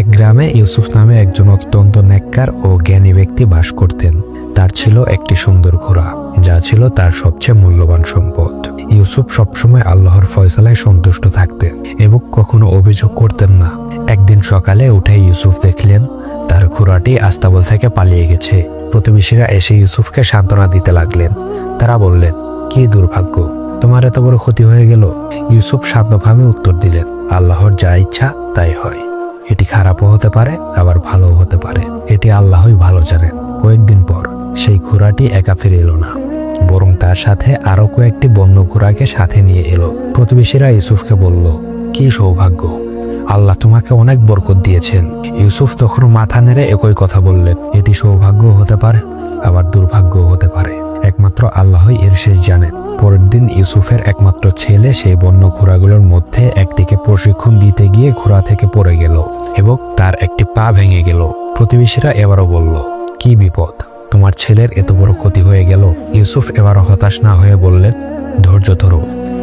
এক গ্রামে ইউসুফ নামে একজন অত্যন্ত নেককার ও জ্ঞানী ব্যক্তি বাস করতেন। তার ছিল একটি সুন্দর ঘোড়া, যা ছিল তার সবচেয়ে মূল্যবান সম্পদ। ইউসুফ সবসময় আল্লাহর ফয়সালায় সন্তুষ্ট থাকতেন এবং কখনো অভিযোগ করতেন না। একদিন সকালে উঠে ইউসুফ দেখলেন, তার ঘোড়াটি আস্তাবল থেকে পালিয়ে গেছে। প্রতিবেশীরা এসে ইউসুফকে সান্ত্বনা দিতে লাগলেন। তারা বললেন, কি দুর্ভাগ্য, তোমার এত বড় ক্ষতি হয়ে গেল। ইউসুফ শান্তভাবে উত্তর দিলেন, আল্লাহর যা ইচ্ছা, তাই হয়। এটি খারাপও হতে পারে, আবার ভালোও হতে পারে। এটি আল্লাহই ভালো জানেন কয়েকদিন পর সেই ঘোড়াটি একা ফিরে এলো না, বরং তার সাথে আরও কয়েকটি বন্য ঘোড়াকে সাথে নিয়ে এলো। প্রতিবেশীরা ইউসুফকে বলল, কি সৌভাগ্য, আল্লাহ তোমাকে অনেক বরকত দিয়েছেন। ইউসুফ তখন মাথা নেড়ে একই কথা বললেন, এটি সৌভাগ্য হতে পারে, আবার দুর্ভাগ্যও হতে পারে। একমাত্র আল্লাহই এর শেষ জানেন। পরের দিন ইউসুফের একমাত্র ছেলে, সেই বন্য ঘোড়াগুলোর মধ্যে একটিকে প্রশিক্ষণ দিতে গিয়ে ঘোড়া থেকে পড়ে গেল এবং তার একটি পা ভেঙে গেল। প্রতিবেশীরা এবারও বলল, কি বিপদ? তোমার ছেলের এত বড় ক্ষতি হয়ে গেল? ইউসুফ এবারও হতাশ না হয়ে বললেন, ধৈর্য ধরো।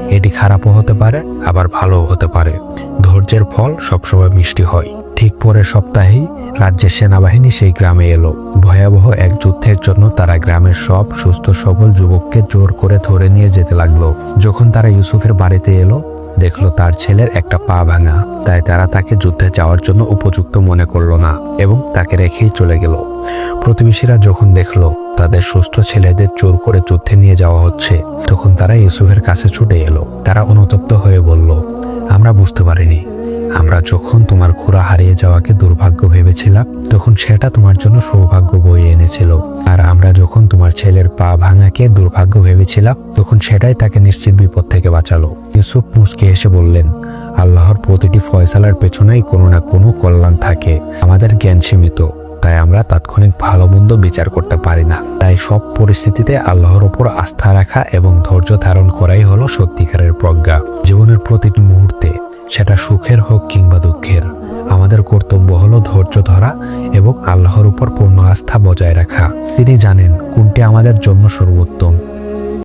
এটি খারাপও হতে পারে, আবার ভালোও হতে পারে। ধৈর্যের ফল সবসময় মিষ্টি হয়। ঠিক পরের সপ্তাহেই রাজ্যের সেনাবাহিনী সেই গ্রামে এলো। ভয়াবহ এক যুদ্ধের জন্য তারা গ্রামের সব সুস্থ সবল যুবককে জোর করে ধরে নিয়ে যেতে লাগল। যখন তারা ইউসুফের বাড়িতে এলো, দেখল তার ছেলের একটা পা ভাঙা। তাই তারা তাকে যুদ্ধে যাওয়ার জন্য উপযুক্ত মনে করল না এবং তাকে রেখেই চলে গেল। প্রতিবেশীরা যখন দেখল তাদের সুস্থ ছেলেদের জোর করে যুদ্ধে নিয়ে যাওয়া হচ্ছে, তখন তারা ইউসুফের কাছে ছুটে এলো। তারা অনুতপ্ত হয়ে বলল, আমরা বুঝতে পারিনি। যখন তোমার ঘোড়া হারিয়ে যাওয়াকে দুর্ভাগ্য ভেবেছিলাম, তখন সেটা তোমার জন্য সৌভাগ্য বয়ে এনেছিল। আর আমরা যখন তোমার ছেলের পা ভাঙাকে দুর্ভাগ্য ভেবেছিলাম, তখন সেটাই তাকে নিশ্চিত বিপদ থেকে বাঁচালো। ইউসুফ মুসকে এসে বললেন, আল্লাহর প্রতিটি ফয়সালার পেছনেই কোনো না কোনো কল্যাণ থাকে। আমাদের জ্ঞান সীমিত। তাই আমরা তাৎক্ষণিক ভালো মন্দ বিচার করতে পারি না। তাই সব পরিস্থিতিতে আল্লাহর ওপর আস্থা রাখা এবং ধৈর্য ধারণ করাই হলো সত্যিকারের প্রজ্ঞা। জীবনের প্রতিটি মুহূর্তে সেটা সুখের হোক কিংবা দুঃখের, আমাদের কর্তব্য হলো ধৈর্য ধরা এবং আল্লাহর উপর পূর্ণ আস্থা বজায় রাখা। তিনি জানেন কোনটি আমাদের জন্য সর্বোত্তম।